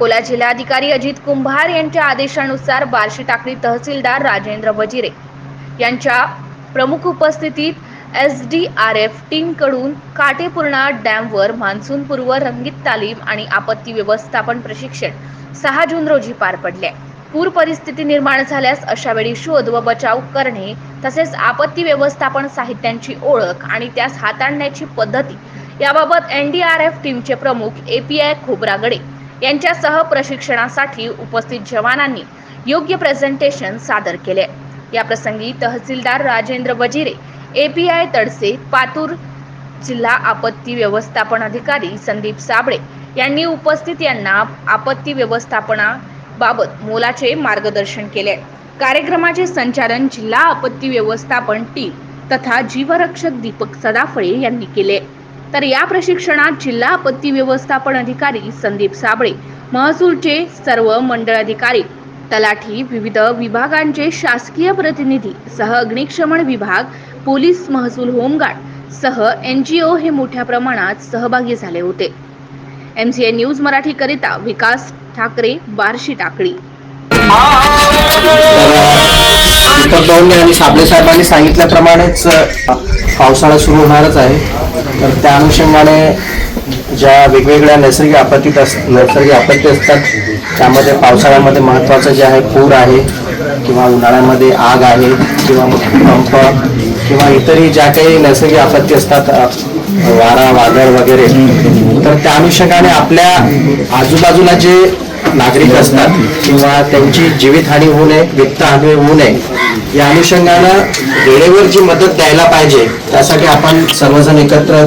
अकोला जिल्हाधिकारी अजित कुंभार यांच्या आदेशानुसार बार्शी टाकळी तहसीलदार राजेंद्र वजिरे यांच्या प्रमुख उपस्थितीत एस डी आर एफ टीमकडून काटेपूर्णा डॅमवर मान्सूनपूर्व रंगीत तालीम आणि आपत्ती व्यवस्थापन प्रशिक्षण सहा जून रोजी पार पडले. पूर परिस्थिती निर्माण झाल्यास अशा वेळी शोध व बचाव करणे तसेच आपत्ती व्यवस्थापन साहित्यांची ओळख आणि त्यास हाताळण्याची पद्धती याबाबत एन डी आर एफ टीमचे प्रमुख ए पी आय खोब्रागडे यांच्यासह प्रशिक्षणासाठी उपस्थित जवानांनी योग्य प्रेझेंटेशन सादर केले. याप्रसंगी तहसीलदार Rajendra Wajire A P I Tadse Patur जिल्हा आपत्ती व्यवस्थापन अधिकारी संदीप साबळे यांनी उपस्थित यांना आपत्ती व्यवस्थापनाबाबत मोलाचे मार्गदर्शन केले. कार्यक्रमाचे संचालन जिल्हा आपत्ती व्यवस्थापन टीम तथा जीवरक्षक दीपक सदाफळे यांनी केले. तर या प्रशिक्षणात जिल्हा आपत्ती व्यवस्थापन अधिकारी संदीप साबळे महसूलचे सर्व मंडळ अधिकारी तलाठी विविध विभागांचे शासकीय प्रतिनिधी सह अग्निशमन विभाग पोलीस महसूल होमगार्ड सह एन जी ओ हे मोठ्या प्रमाणात सहभागी झाले होते. एम सी एन न्यूज मराठीकरिता विकास ठाकरे बार्शी टाकळी. आणि साबळे साहेबांनी सांगितल्याप्रमाणेच पावसाळा सुरू होणारच आहे. तर त्या अनुषंगाने ज्या वेगवेगळ्या नैसर्गिक आपत्तीत अस नैसर्गिक आपत्ती असतात त्यामध्ये पावसाळ्यामध्ये महत्त्वाचं जे आहे पूर आहे किंवा उन्हाळ्यामध्ये आग आहे किंवा पंप किंवा इतरही ज्या काही नैसर्गिक आपत्ती असतात वारा वादळ वगैरे. तर त्या अनुषंगाने आपल्या आजूबाजूला जे नागरिक असतात किंवा त्यांची जीवितहानी होऊ नये वित्तहानी होऊ नये या अनुषंगानं वेळेवर जी मदत द्यायला पाहिजे त्यासाठी आपण सर्वजण एकत्र